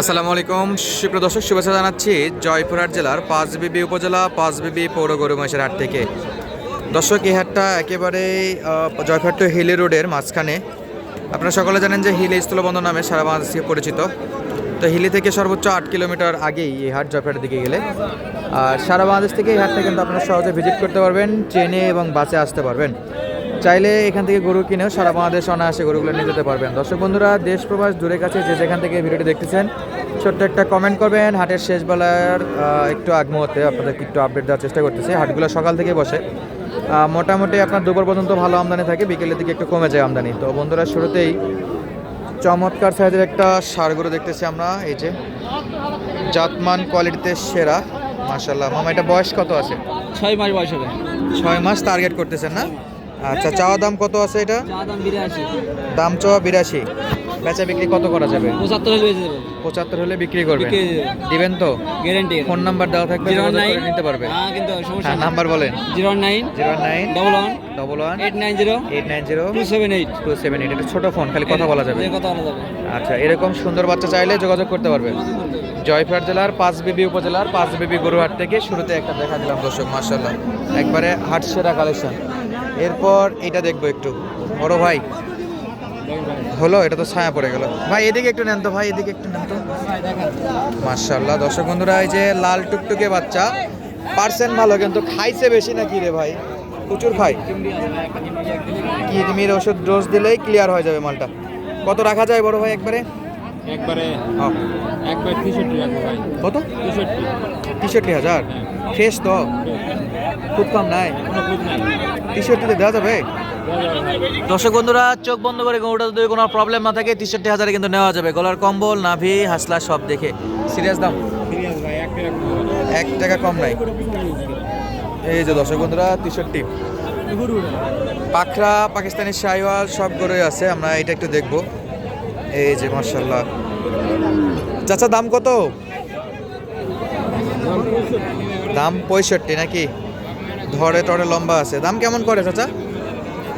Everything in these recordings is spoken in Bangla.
আসসালামু আলাইকুম সুপ্রিয় দর্শক, শুভেচ্ছা জানাচ্ছি জয়পুরহাট জেলার পাঁচবিবি উপজেলা পাঁচবিবি পৌর গরু মহিষের হাট থেকে। দর্শক, এই হাটটা একেবারে জয়পুরহাট টু হিলি রোডের মাঝখানে। আপনারা সকলে জানেন যে হিলি স্থলবন্দর নামে সারা বাংলাদেশ পরিচিত। তো হিলি থেকে সর্বোচ্চ আট কিলোমিটার আগেই এই হাট জয়পুরহাটের দিকে গেলে। আর সারা বাংলাদেশ থেকে এই হাটটা কিন্তু আপনারা সহজে ভিজিট করতে পারবেন, ট্রেনে এবং বাসে আসতে পারবেন। চাইলে এখান থেকে গরু কিনেও সারা বাংলাদেশ অনায়াসে গরুগুলো নিয়ে যেতে পারবেন। দর্শক বন্ধুরা দেশ প্রবাস দূরে কাছে যে যেখান থেকে ভিডিওটি দেখতেছেন ছোট্ট একটা কমেন্ট করবেন। হাটের শেষ বেলার একটু আগ মুহূর্তে আপনাদেরকে একটু আপডেট দেওয়ার চেষ্টা করতেছি। হাটগুলো সকাল থেকে বসে। মোটামুটি আপনার দুপুর পর্যন্ত ভালো আমদানি থাকে বিকেলের দিকে একটু কমে যায় আমদানি। তো বন্ধুরা শুরুতেই চমৎকার সাইজের একটা সার গরু দেখতেছি আমরা। এই যে জাতমান কোয়ালিটিতে সেরা মাশাল্লাহ মামা এটা বয়স কত আছে? ছয় মাস বয়স হবে। ছয় মাস টার্গেট করতেছেন না? আচ্ছা চাওয়া দাম কত আছে এটা? দাম চাওয়া বিরাশি। বেচা বিক্রি কত করা যাবে? পঁচাত্তর হলে বেঁচে দেবো। পঁচাত্তর হলে বিক্রি দেবো। দিবেন তো? গ্যারেন্টি ফোন নাম্বার দেওয়া থাকবে জিরো নাইন। নিতে পারবে। হ্যাঁ কিন্তু সমস্যা হ্যাঁ নাম্বার বলেন। Zero nine. Zero nine. Double one. Double one. Eight nine zero. Eight nine zero. Two seven eight. Two seven eight. এটা ছোটো ফোন খালি কথা বলা যাবে। কথা বলা যাবে। আচ্ছা এরকম সুন্দর বাচ্চা চাইলে যোগাযোগ করতে পারবে। জয়পুরহাট জেলার পাঁচবিবি উপজেলার পাঁচবিবি গরুহাট থেকে শুরুতে একটা দেখা দিলাম দর্শক মার্শাল্লাহ একবারে হাটসেরা কালেকশন এরপর এটা দেখব একটু। বড় ভাই। হলো এটা তো ছায়া পড়ে গেল। ভাই এদিকে একটু নেন তো ভাই এদিকে একটু নেন তো। মার্শাল্লাহ দর্শক বন্ধুরা এই যে লাল টুকটুকে বাচ্চা পার্সেন্ট ভালো কিন্তু খাইছে বেশি নাকি রে ভাই? প্রচুর খাই কিডনির ওষুধ ডোজ দিলেই ক্লিয়ার হয়ে যাবে মালটা। কত রাখা যায় বড় ভাই একবারে? একবারে হ্যাঁ। একবার কত? তেষট্টি তেষট্টি হাজার? ফ্রেশ তো? খুব কম নাই। নাই তেষট্টিতে দেওয়া যাবে? দর্শক বন্ধুরা, চোখ বন্ধ করে গরুটা যদি কোনো প্রবলেম না থাকে তেষট্টি হাজারে কিন্তু নেওয়া যাবে। গলার কম্বল, নাভি, হাসলা, সব দেখে। সিরিয়াস দাম? এক টাকা কম নাই। এই যে দর্শক বন্ধুরা তেষট্টি পাখরা, পাকিস্তানি শাহিওয়াল, সব গরুই আছে। আমরা এটা একটু দেখব। এই যে মার্শাল্লাহ চাচা, দাম কত? দাম পঁয়ষট্টি নাকি? ধরে টরে লম্বা আছে। দাম কেমন করে চাচা?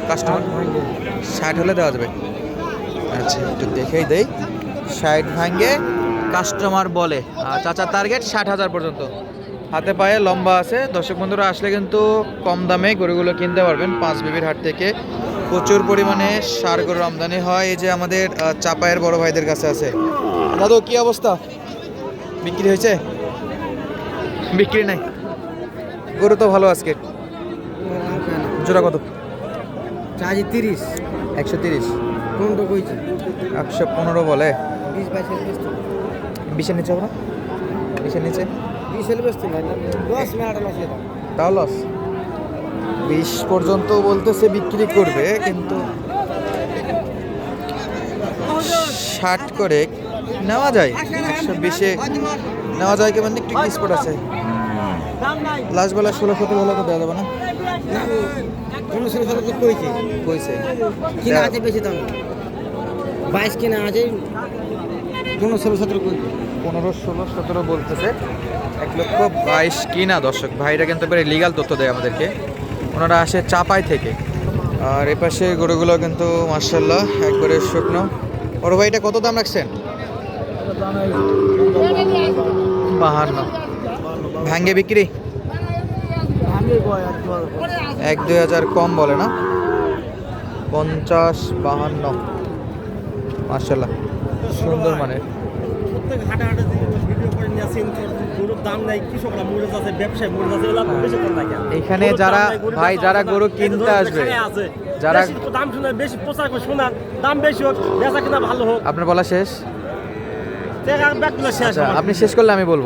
কাস্টমার ষাট হলে দেওয়া যাবে। আচ্ছা একটু দেখেই দেই। ষাট ভাঙ্গে কাস্টমার বলে। আর চাচার টার্গেট ষাট হাজার পর্যন্ত। হাতে পায়ে লম্বা আছে। দর্শক বন্ধুরা, আসলে কিন্তু কম দামে গরুগুলো কিনতে পারবেন। পাঁচ বিবির হাট থেকে প্রচুর পরিমাণে সার গরুর আমদানি হয়। এই যে আমাদের চাপায়ের বড় ভাইদের কাছে আছে। দাদু, কি অবস্থা? বিক্রি হয়েছে? বিক্রি নাই। গরু তো ভালো আজকে। জোড়া কত? চার্জ তিরিশ। একশো তিরিশ। কোনটা কইছি। একশো পনেরো বলে। বিশ বাইশ বিশের নিচে হবে না? বিশের নিচে? বিশ দশ লস তাও লস বিশ পর্যন্ত বলতেছে বিক্রি করবে কিন্তু ষাট করে নেওয়া যায়। একশো বিশে নেওয়া যায় কেমন? একটু স্পট আছে? লাস্ট বেলা ষোলো সতেরো হলে তো দেওয়া যাবে না। ষোলো সতেরো কইছে। কইছে কিনা আছে বেশি দাম? বাইশ কিনা আছে। পনেরো ষোলো সতেরো কইছে। পনেরো ষোলো সতেরো বলতেছে। এক লক্ষ বাইশ কিনা দর্শক ভাইরা কিন্তু করে লিগাল তথ্য দেয় আমাদেরকে। ওনারা আসে চাপাই থেকে। আর এপাশে গরুগুলো কিন্তু মার্শাল্লাহ একবারে শুকনো। ওর ভাইটা কত দাম রাখছেন? বাহান্ন। ভাঙ্গে বিক্রি? এক দুই হাজার কম বলে না? পঞ্চাশ বাহান্ন। মার্শাল্লাহ সুন্দর মানে লাগে এখানে যারা ভাই যারা গরু কিনতে আসবে, যারা- দাম শুনে বেশি প্রচার করে শোনা দাম বেশি হোক বেচা কিনা ভালো হোক। আপনার বলা শেষ? আচ্ছা আপনি শেষ করলে আমি বলব।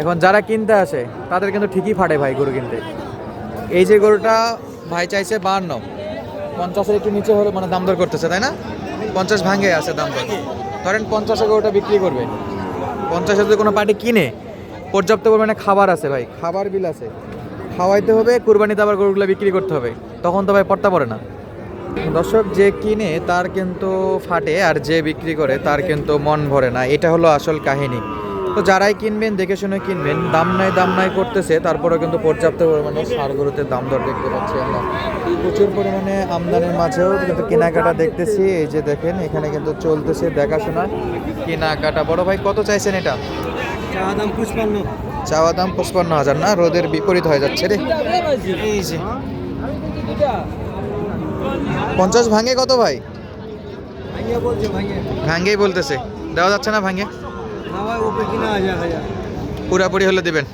এখন যারা কিনতে আসে, তাদের কিন্তু ঠিকই ফাটে ভাই গরু কিনতে। এই যে গরুটা ভাই চাইছে বাহান্ন। পঞ্চাশের একটু নিচে হলে মানে দাম দর করতেছে, তাই না? পঞ্চাশ ভাঙে আছে দাম দর। ধরেন পঞ্চাশে গরুটা বিক্রি করবে। পঞ্চাশে যদি কোনো পার্টি কিনে, পর্যাপ্ত পরিমাণে খাবার আছে ভাই, খাবার বিল আছে। খাওয়াইতে হবে, কুরবানিতে আবার গরুগুলো বিক্রি করতে হবে। তখন তো ভাই পড়তা পড়ে না। দর্শক, যে কিনে তার কিন্তু ফাটে, আর যে বিক্রি করে তার কিন্তু মন ভরে না। এটা হলো আসল কাহিনী। তো যারাই কিনবেন দেখে শুনে কিনবেন। দাম নাই দাম নাই করতেছে। তারপরেও কিন্তু পর্যাপ্ত পরিমাণে সার গরুতে দাম দর দেখতে পাচ্ছি আমরা। প্রচুর পরিমাণে আমদানির মাঝেও কিন্তু কেনাকাটা দেখতেছি। এই যে দেখেন এখানে কিন্তু চলতেছে দেখাশোনা। কেনাকাটা বড় ভাই কত চাইছেন এটা? দাম চাওয়া দাম পঁচপান্ন হাজার না? রোদের বিপরীত হয়ে যাচ্ছে রে। এই যে। পঞ্চাশ ভাঙে কত ভাই? ভাঙ্গেই বলতেছে। দেওয়া যাচ্ছে না ভাঙ্গে পুরাপুরি হলে দিবেন।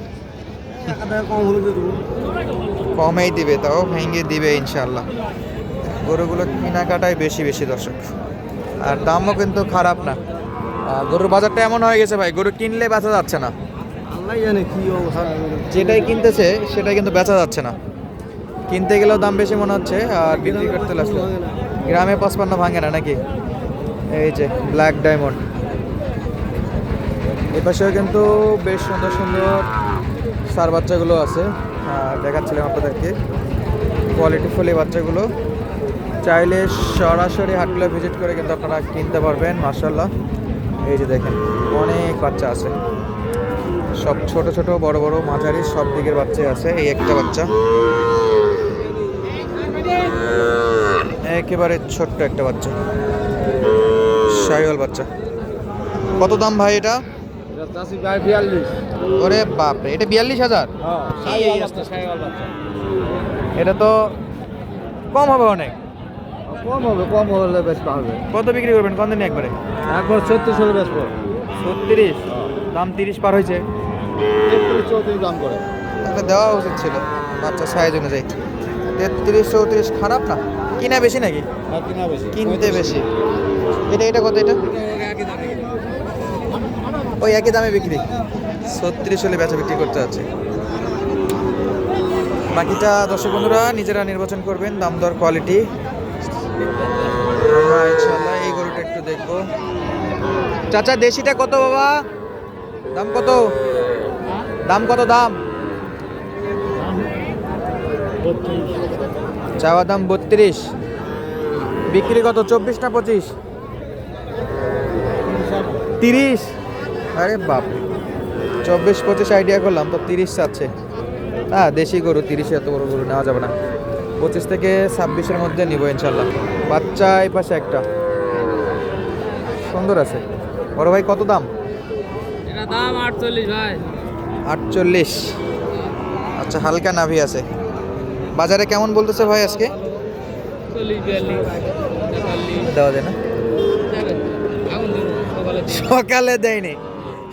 কমেই দিবে তাও ভেঙে দিবে ইনশাল্লাহ গরুগুলো কেনাকাটাই বেশি বেশি দর্শক। আর দামও কিন্তু খারাপ না। গরুর বাজারটা এমন হয়ে গেছে ভাই গরু কিনলে বেচা যাচ্ছে না। যেটাই কিনতেছে সেটাই কিন্তু বেচা যাচ্ছে না। কিনতে গেলেও দাম বেশি মনে হচ্ছে আর বিক্রি করতে লাগছে গ্রামে পঁচপান্ন ভাঙে না নাকি? এই যে ব্ল্যাক ডায়মন্ড এ পাশেও কিন্তু বেশ সুন্দর সুন্দর সার বাচ্চাগুলো আছে। দেখাচ্ছিলাম আপনাদেরকে। কোয়ালিটি ফুল এই বাচ্চাগুলো। চাইলে সরাসরি হাটগুলো ভিজিট করে কিন্তু আপনারা কিনতে পারবেন মার্শাল্লাহ এই যে দেখেন, অনেক বাচ্চা আছে। সব ছোট ছোট, বড় বড়, মাঝারি, সব দিকের বাচ্চা আছে। এই একটা বাচ্চা। একেবারে ছোট্ট একটা বাচ্চা। শাহিওয়াল বাচ্চা। কত দাম ভাই এটা? চাষি বিয়াল্লিশ। ওরে বাপরে এটা বিয়াল্লিশ হাজার? হ্যাঁ এটা তো কম হবে অনেক। কম হবে কম হলে বেশ পাবে। কত বিক্রি করবেন? কত দিন একবারে? একবার ছত্রিশ হলে বেশ ছত্রিশ? দাম তিরিশ পার হয়েছে। তেত্রিশ চৌত্রিশ দাম করে। একটা দেওয়া উচিত ছিল। বাচ্চা সাইজ অনুযায়ী। তেত্রিশ চৌত্রিশ খারাপ না? কিনা বেশি নাকি? আর কিনা বেশি। কিনতে বেশি। এটা এটা কত এটা ওই একই দামে বিক্রি? ছত্রিশ হলে বেচা বিক্রি করতে যাচ্ছে। বাকিটা দর্শক বন্ধুরা, নিজেরা নির্বাচন করবেন, দাম দর কোয়ালিটি আমরা ইনশাল্লাহ এই গরুটা একটু দেখব। চাচা, দেশিটা কত বাবা? দাম কত? দাম কত দাম? চাওয়া দাম বত্রিশ। বিক্রি কত, চব্বিশ না পঁচিশ? তিরিশ। আরে বাপ চব্বিশ পঁচিশ আইডিয়া করলাম তো তিরিশ চাচ্ছে। হ্যাঁ দেশি গরু তিরিশে এত বড় গরু নেওয়া যাবে না। পঁচিশ থেকে ছাব্বিশের মধ্যে নিব ইনশাল্লাহ। বাচ্চা এই পাশে একটা। সুন্দর আছে। বড় ভাই কত দাম? দাম আটচল্লিশ ভাই। আটচল্লিশ। আচ্ছা হালকা নাভি আছে। বাজারে কেমন বলতেছে ভাই আজকে? দেওয়া যায় না। সকালে দেয়নি।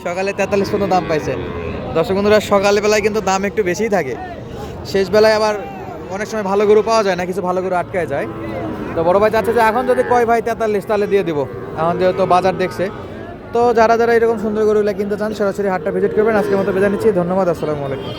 সকালে তেতাল্লিশ পর্যন্ত দাম পাইছে। দর্শক বন্ধুরা, সকালে বেলায় কিন্তু দাম একটু বেশিই থাকে। শেষবেলায় আবার অনেক সময় ভালো গরু পাওয়া যায় না, কিছু ভালো গরু আটকায় যায়। তো বড় ভাই চাচ্ছে যে এখন যদি কয় ভাই তেতাল্লিশ, তাহলে দিয়ে দিব। এখন যেহেতু বাজার দেখছে। তো যারা যারা এরকম সুন্দর গরুগুলো কিনতে চান, সরাসরি হাটটা ভিজিট করবেন। আজকের মতো বেজা নিচ্ছি। ধন্যবাদ, আসসালামু আলাইকুম।